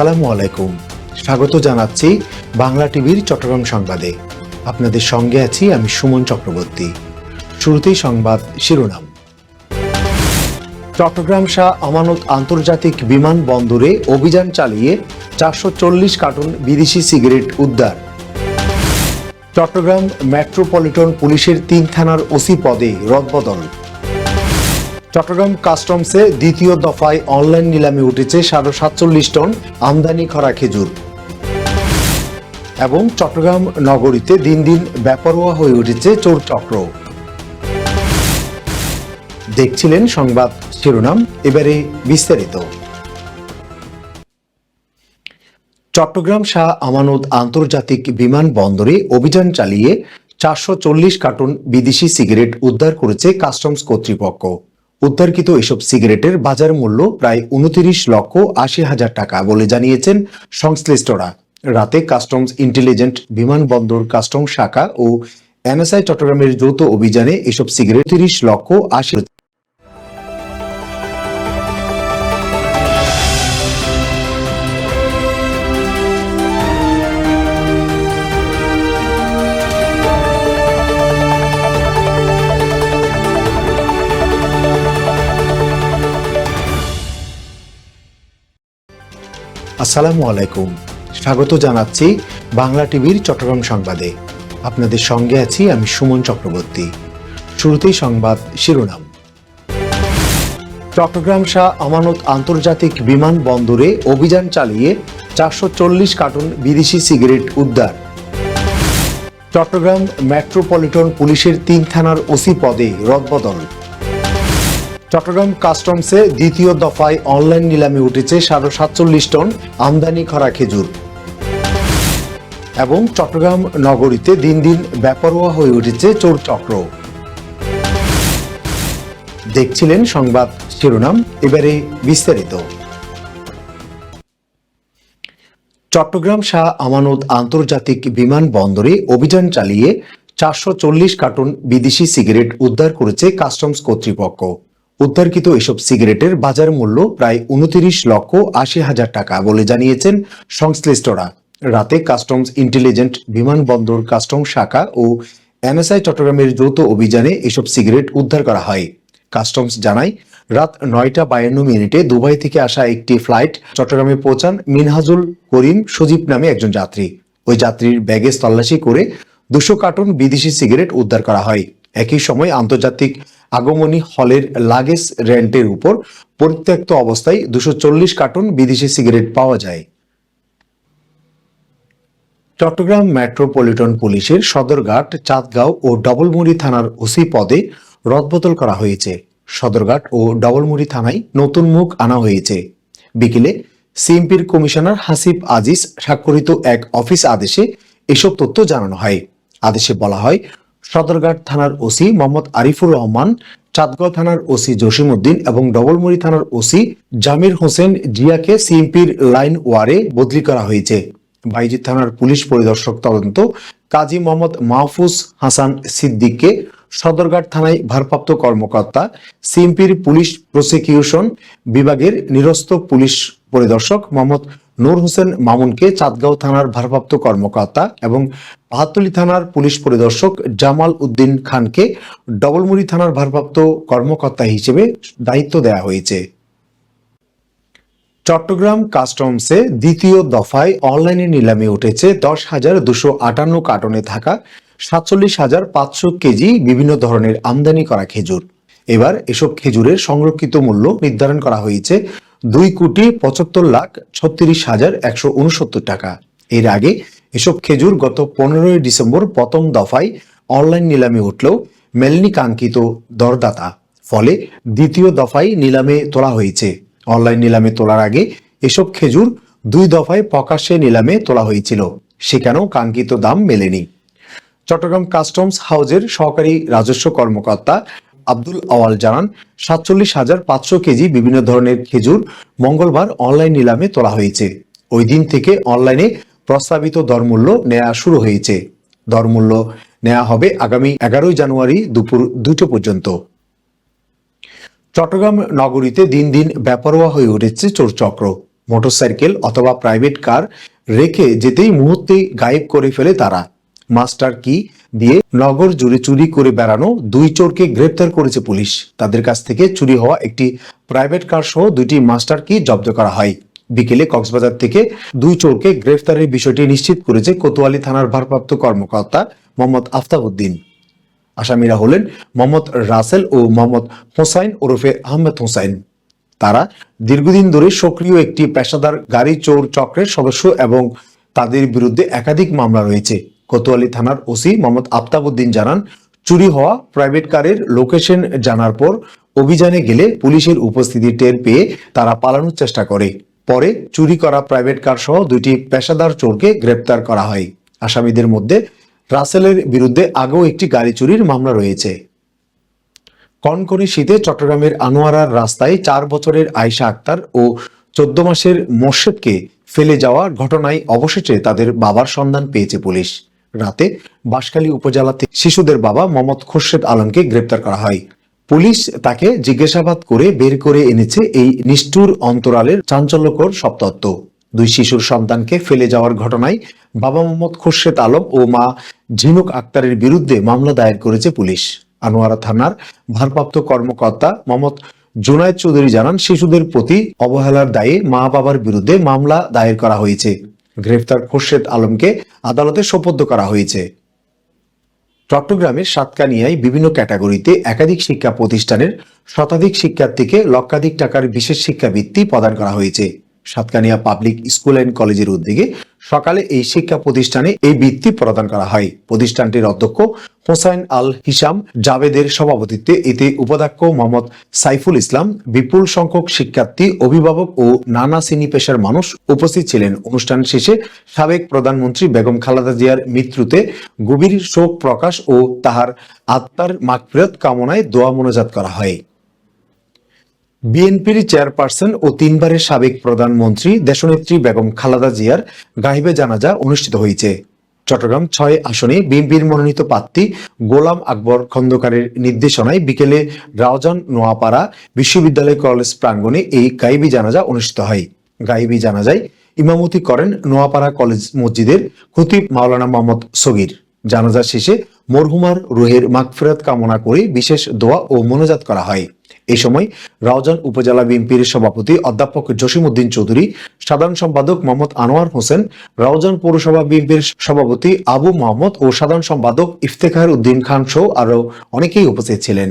আসসালামু আলাইকুম। স্বাগত জানাচ্ছি বাংলা টিভির চট্টগ্রাম সংবাদে। আপনাদের সঙ্গে আছি আমি সুমন চক্রবর্তী। শুরুতেই সংবাদ শিরোনাম। চট্টগ্রাম শাহ আমানত আন্তর্জাতিক বিমানবন্দরে অভিযান চালিয়ে চারশো চল্লিশ কার্টুন বিদেশি সিগারেট উদ্ধার। চট্টগ্রাম মেট্রোপলিটন পুলিশের তিন থানার ওসি পদে রদবদল। চট্টগ্রাম কাস্টমসে দ্বিতীয় দফায় অনলাইন নিলামে উঠেছে সাড়ে সাতচল্লিশ টন আমদানি করা খেজুর। এবং চট্টগ্রাম নগরীতে দিন দিন বেপরোয়া হয়ে উঠেছে চোর চক্র। দেখছিলেন সংবাদ শিরোনাম, এবারে বিস্তারিত। চট্টগ্রাম শাহ আমানত আন্তর্জাতিক বিমানবন্দরে অভিযান চালিয়ে চারশো কার্টুন বিদেশি সিগারেট উদ্ধার করেছে কাস্টমস কর্তৃপক্ষ। উদ্ধারকৃত এসব সিগারেটের বাজার মূল্য প্রায় উনতিরিশ লক্ষ আশি হাজার টাকা বলে জানিয়েছেন সংশ্লিষ্টরা। রাতে কাস্টমস ইন্টেলিজেন্ট বিমানবন্দর কাস্টম শাখা ও এনএসআই চট্টগ্রামের যৌথ অভিযানে এসব সিগারেট তিরিশ লক্ষ আশি আসসালামু আলাইকুম। স্বাগত জানাচ্ছি বাংলা টিভির চট্টগ্রাম সংবাদে। আপনাদের সঙ্গে আছি আমি সুমন চক্রবর্তী। শুরুতেই সংবাদ শিরোনাম। চট্টগ্রাম শাহ আমানত আন্তর্জাতিক বিমানবন্দরে অভিযান চালিয়ে চারশো চল্লিশ কার্টুন বিদেশি সিগারেট উদ্ধার। চট্টগ্রাম মেট্রোপলিটন পুলিশের তিন থানার ওসি পদে রদবদল। চট্টগ্রাম কাস্টমসে দ্বিতীয় দফায় অনলাইন নিলামে উঠেছে সাড়ে সাতচল্লিশ টন আমদানি করা খেজুর। এবং চট্টগ্রাম নগরীতে দিন দিন বেপরোয়া হয়ে উঠেছে চোর চক্র। দেখছিলেন সংবাদ শিরোনাম, এবারে বিস্তারিত। চট্টগ্রাম শাহ আমানত আন্তর্জাতিক বিমানবন্দরে অভিযান চালিয়ে চারশো চল্লিশ কার্টুন বিদেশি সিগারেট উদ্ধার করেছে কাস্টমস কর্তৃপক্ষ। উদ্ধারকৃত এসব সিগারেটের বাজার মূল্য প্রায় উনতিরিশ লক্ষ আশি হাজার টাকা বলে জানিয়েছেন সংশ্লিষ্টরা। রাতে কাস্টমস ইন্টেলিজেন্ট বিমানবন্দর কাস্টম শাখা ও এনএসআই চট্টগ্রামের যৌথ অভিযানে এসব সিগারেট উদ্ধার করা হয়। কাস্টমস জানায়, রাত নয়টা বায়ান্ন মিনিটে দুবাই থেকে আসা একটি ফ্লাইট চট্টগ্রামে পৌঁছান মিনহাজুল করিম সজীব নামে একজন যাত্রী। ওই যাত্রীর ব্যাগেজ তল্লাশি করে দুশো কার্টুন বিদেশি সিগারেট উদ্ধার করা হয়। একই সময় আন্তর্জাতিক আগমনী হলের লাগেজ রেন্টের উপর পরিত্যক্ত অবস্থায় দুশো কার্টুন বিদেশি সিগারেট পাওয়া যায়। চট্টগ্রাম মেট্রোপলিটন পুলিশের সদরঘাট, চাঁদগাঁও ও ডবলমুড়ি থানার ওসি পদে রদবদল করা হয়েছে। সদরঘাট ও ডবলমুড়ি থানায় নতুন মুখ আনা হয়েছে। বিকেলে সিএমপির কমিশনার হাসিব আজিজ স্বাক্ষরিত এক অফিস আদেশে এসব তথ্য জানানো হয়। আদেশে বলা হয় সদরঘাট থানার ওসি মোহাম্মদ আরিফুর রহমান, চাঁদগাঁও থানার ওসি জসিমউদ্দিন এবং ডবলমুড়ি থানার ওসি জামির হোসেন জিয়াকে সিএমপির লাইন ওয়ারে বদলি করা হয়েছে। বাইজিৎ থানার পুলিশ পরিদর্শক তদন্ত, কাজী মোহাম্মদ মাহফুজ হাসান সিদ্দিককে সদরঘাট থানায় ভারপ্রাপ্ত কর্মকর্তা, সিএমপির পুলিশ প্রসিকিউশন বিভাগের নিরস্ত পুলিশ পরিদর্শক মোহাম্মদ নূর হোসেন মামুনকে চাঁদগাঁও থানার ভারপ্রাপ্ত কর্মকর্তা এবং পাহাতলি থানার পুলিশ পরিদর্শক জামাল উদ্দিন খানকে ডবলমুড়ি থানার ভারপ্রাপ্ত কর্মকর্তা হিসেবে দায়িত্ব দেওয়া হয়েছে। চট্টগ্রাম কাস্টমসে দ্বিতীয় দফায় অনলাইনে নিলামে উঠেছে দশ হাজার দুশো আটান্ন কার্টনে থাকা সাতচল্লিশ হাজার পাঁচশো কেজি বিভিন্ন ধরনের আমদানি করা খেজুর। এবার এসব খেজুরের সংরক্ষিত মূল্য নির্ধারণ করা হয়েছে দুই কোটি পঁচাত্তর লাখ ছত্রিশ হাজার একশো উনসত্তর টাকা। এর আগে এসব খেজুর গত পনেরোই ডিসেম্বর প্রথম দফায় অনলাইন নিলামে উঠলেও মেলেনি কাঙ্ক্ষিত দরদাতা। ফলে দ্বিতীয় দফায় নিলামে তোলা হয়েছে। অনলাইন নিলামে তোলার আগে এসব খেজুর দুই দফায় প্রকাশ্যে নিলামে তোলা হয়েছিল। সেখানেও কাঙ্ক্ষিত দাম মেলেনি। চট্টগ্রাম কাস্টমস হাউজের সহকারী রাজস্ব কর্মকর্তা আব্দুল আওয়াল জানান, সাতচল্লিশ হাজার পাঁচশো কেজি বিভিন্ন ধরনের খেজুর মঙ্গলবার অনলাইন নিলামে তোলা হয়েছে। ওই দিন থেকে অনলাইনে প্রস্তাবিত দরমূল্য নেওয়া শুরু হয়েছে। দরমূল্য নেওয়া হবে আগামী এগারোই জানুয়ারি দুপুর দুটো পর্যন্ত। চট্টগ্রাম নগরীতে দিন দিন বেপরোয়া হয়ে উঠেছে চোরচক্র। মোটরসাইকেল অথবা প্রাইভেট কার রেখে যেতেই মুহূর্তেই গায়েব করে ফেলে তারা। মাস্টার কি দিয়ে নগর জুড়ে চুরি করে বেড়ানো দুই চোরকে গ্রেপ্তার করেছে পুলিশ। তাদের কাছ থেকে চুরি হওয়া একটি প্রাইভেট কার সহ দুইটি মাস্টার কি জব্দ করা হয়। বিকেলে কক্সবাজার থেকে দুই চোরকে গ্রেফতারের বিষয়টি নিশ্চিত করেছে কোতোয়ালি থানার ভারপ্রাপ্ত কর্মকর্তা মোহাম্মদ আফতাবউদ্দিন। আসামিরা হলেন মোহাম্মদ রাসেল ও মোহাম্মদ হোসাইন ওরফে আহমেদ হোসাইন। তারা দীর্ঘদিন ধরে সক্রিয় একটি পেশাদার গাড়ি চোর চক্রের সদস্য এবং তাদের বিরুদ্ধে একাধিক মামলা রয়েছে। কোতোয়ালি থানার ওসি মোহাম্মদ আফতাবউদ্দিন জানান, চুরি হওয়া প্রাইভেট কারের লোকেশন জানার পর অভিযানে গেলে পুলিশের উপস্থিতি টের পেয়ে তারা পালানোর চেষ্টা করে। পরে চুরি করা প্রাইভেট কার সহ দুইটি পেশাদার চোরকে গ্রেপ্তার করা হয়। আসামিদের মধ্যে রাসেলের বিরুদ্ধে আগেও একটি গাড়ি চুরির মামলা রয়েছে। কনকনে শীতে চট্টগ্রামের আনোয়ারার রাস্তায় চার বছরের আয়শা আক্তার ও চোদ্দ মাসের মোর্শেদকে ফেলে যাওয়ার ঘটনায় অবশেষে তাদের বাবার সন্ধান পেয়েছে পুলিশ। রাতে বাঁশখালী উপজেলাতে শিশুদের বাবা মোহাম্মদ খোরশেদ আলমকে গ্রেপ্তার করা হয়। পুলিশ তাকে জিজ্ঞাসাবাদ করে বের করে এনেছে এই নিষ্ঠুর অন্তরালের চাঞ্চল্যকর সব তত্ত্ব। দুই শিশুর সন্তানকে ফেলে যাওয়ার ঘটনায় বাবা মোহাম্মদ খোরশেদ আলম ও মা ঝিনুক আক্তারের বিরুদ্ধে মামলা দায়ের করেছে পুলিশ। আনোয়ারা থানার ভারপ্রাপ্ত কর্মকর্তা মোহাম্মদ জুনায়দ চৌধুরী জানান, শিশুদের প্রতি অবহেলার দায়ে মা বাবার বিরুদ্ধে মামলা দায়ের করা হয়েছে। গ্রেফতার খোরশেদ আলমকে আদালতে সোপর্দ করা হয়েছে। চট্টগ্রামের সাতকানিয়ায় বিভিন্ন ক্যাটাগরিতে একাধিক শিক্ষা প্রতিষ্ঠানের শতাধিক শিক্ষার্থীকে লক্ষাধিক টাকার বিশেষ শিক্ষাবৃত্তি প্রদান করা হয়েছে। সাতকানিয়া পাবলিক স্কুল অ্যান্ড কলেজের উদ্যোগে সকালে এই শিক্ষা প্রতিষ্ঠানে এই বৃত্তি প্রদান করা হয়। প্রতিষ্ঠানটির অধ্যক্ষ হোসাইন আল হিসাম জাভেদের সভাপতিত্বে এতে উপাধ্যক্ষ মোহাম্মদ সাইফুল ইসলাম, বিপুল সংখ্যক শিক্ষার্থী, অভিভাবক ও নানা শ্রেণি পেশার মানুষ উপস্থিত ছিলেন। অনুষ্ঠান শেষে সাবেক প্রধানমন্ত্রী বেগম খালেদা জিয়ার মৃত্যুতে গভীর শোক প্রকাশ ও তাহার আত্মার মাগফিরাত কামনায় দোয়া মোনাজাত করা হয়। বিএনপির চেয়ারপারসন ও তিনবারের সাবেক প্রধানমন্ত্রী দেশনেত্রী বেগম খালাদা জিয়ার গাহিবে জানাজা অনুষ্ঠিত হয়েছে। চট্টগ্রাম ছয় আসনে বিএনপির মনোনীত প্রার্থী গোলাম আকবর খন্দকারের নির্দেশনায় বিকেলে রাওজান নোয়াপাড়া বিশ্ববিদ্যালয় কলেজ প্রাঙ্গণে এই গাইবি জানাজা অনুষ্ঠিত হয়। গাইবি জানাজায় ইমামতি করেন নোয়াপাড়া কলেজ মসজিদের খতিব মাওলানা মোহাম্মদ সগির। জানাজা শেষে মরহুমার রুহের মাগফিরাত কামনা করে বিশেষ দোয়া ও মনোজাত করা হয়। এই সময় রাউজান উপজেলা বিএনপির সভাপতি অধ্যাপক জসিমউদ্দিন চৌধুরী, সাধারণ সম্পাদক মোহাম্মদ আনোয়ার হোসেন রাউজান পৌরসভা বিএনপির সভাপতি আবু মোহাম্মদ ও সাধারণ সম্পাদক ইফতেখার উদ্দিন খান সহ আরও অনেকেই উপস্থিত ছিলেন।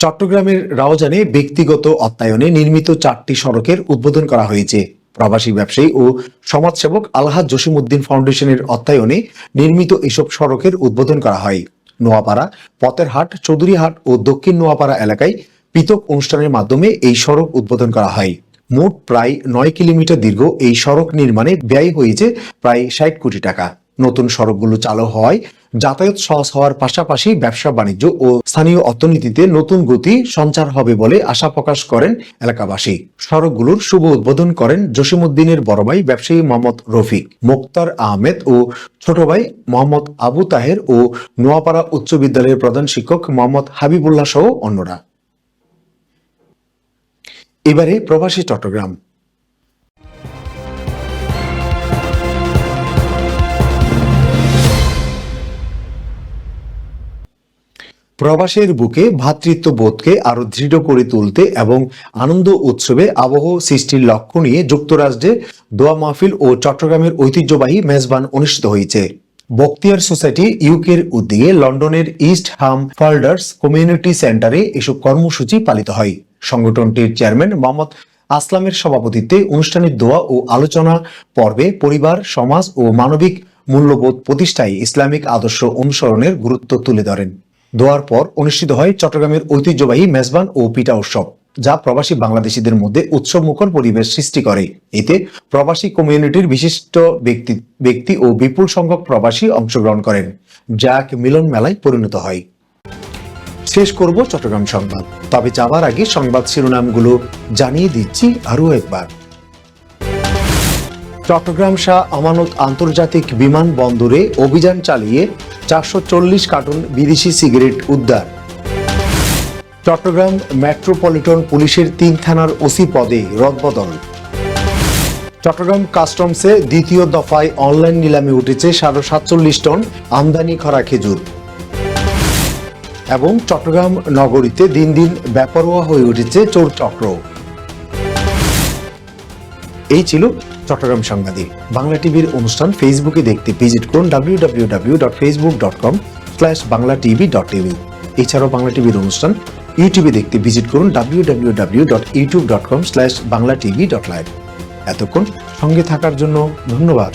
চট্টগ্রামের রাওজানে ব্যক্তিগত অত্যায়নে নির্মিত চারটি সড়কের উদ্বোধন করা হয়েছে। প্রবাসী ব্যবসায়ী ও সমাজসেবক আলহাজ জসিমউদ্দিন ফাউন্ডেশনের অত্যায়নে নির্মিত এসব সড়কের উদ্বোধন করা হয়। নোয়াপাড়া পতেরহাট চৌধুরীহাট ও দক্ষিণ নোয়াপাড়া এলাকায় পৃথক অনুষ্ঠানের মাধ্যমে এই সড়ক উদ্বোধন করা হয়। মোট প্রায় নয় কিলোমিটার দীর্ঘ এই সড়ক নির্মাণে ব্যয় হয়েছে প্রায় ষাট কোটি টাকা। নতুন সড়কগুলো চালু হওয়ায় যাতায়াত সহজ হওয়ার পাশাপাশি ব্যবসা বাণিজ্য ও স্থানীয় অর্থনীতিতে নতুন গতি সঞ্চার হবে বলে আশা প্রকাশ করেন এলাকাবাসী। সড়কগুলোর শুভ উদ্বোধন করেন জসিমউদ্দিনের বড় ভাই ব্যবসায়ী মোহাম্মদ রফিক, মোক্তার আহমেদ ও ছোট ভাই মোহাম্মদ আবু তাহের ও নোয়াপাড়া উচ্চ বিদ্যালয়ের প্রধান শিক্ষক মোহাম্মদ হাবিবুল্লাহ সহ অন্যরা। এবারে প্রবাসী চট্টগ্রাম। প্রবাসের বুকে ভ্রাতৃত্ববোধকে আরও দৃঢ় করে তুলতে এবং আনন্দ উৎসবে আবহ সৃষ্টির লক্ষ্য নিয়ে যুক্তরাষ্ট্রে দোয়া মাহফিল ও চট্টগ্রামের ঐতিহ্যবাহী মেজবান অনুষ্ঠিত হয়েছে। বক্তিয়ার সোসাইটি ইউকের উদ্যোগে লন্ডনের ইস্ট হাম ফল্ডার্স কমিউনিটি সেন্টারে এসব কর্মসূচি পালিত হয়। সংগঠনটির চেয়ারম্যান মোহাম্মদ আসলামের সভাপতিত্বে অনুষ্ঠানের দোয়া ও আলোচনা পর্বে পরিবার, সমাজ ও মানবিক মূল্যবোধ প্রতিষ্ঠায় ইসলামিক আদর্শ অনুসরণের গুরুত্ব তুলে ধরেন। দোয়ার পর অনুষ্ঠিত হয় চট্টগ্রামের ঐতিহ্যবাহী মেজবান ও পিঠা উৎসব, যা প্রবাসী বাংলাদেশিদের মধ্যে উৎসব মুখর পরিবেশ সৃষ্টি করে। এতে প্রবাসী কমিউনিটির বিশিষ্ট ব্যক্তি ব্যক্তি ও বিপুল সংখ্যক প্রবাসী অংশগ্রহণ করেন, যা এক মিলন মেলায় পরিণত হয়। শেষ করব চট্টগ্রাম সংবাদ। তবে যাবার আগে সংবাদ শিরোনামগুলো জানিয়ে দিচ্ছি আরও একবার। চট্টগ্রাম শাহ আমানত আন্তর্জাতিক বিমানবন্দরে অভিযান চালিয়ে চারশো চল্লিশ কার্টুন বিদেশি সিগারেট উদ্ধার। চট্টগ্রাম মেট্রোপলিটন পুলিশের তিন থানার ওসি পদে রদবদল। চট্টগ্রাম কাস্টমসে দ্বিতীয় দফায় অনলাইন নিলামে উঠেছে সাড়ে সাতচল্লিশ টন আমদানি খরা খেজুর। এবং চট্টগ্রাম নগরীতে দিন দিন বেপরোয়া হয়ে উঠেছে চোর চক্র। এই ছিল চট্টগ্রাম সাংবাদিক। বাংলা টিভির অনুষ্ঠান ফেসবুকে দেখতে ভিজিট করুন W W W dot Facebook dot com slash Bangla TV dot TV এছাড়াও বাংলা টিভির অনুষ্ঠান ইউটিউবে দেখতে ভিজিট করুন W W W dot YouTube dot com slash Bangla TV dot live এতক্ষণ সঙ্গে থাকার জন্য ধন্যবাদ।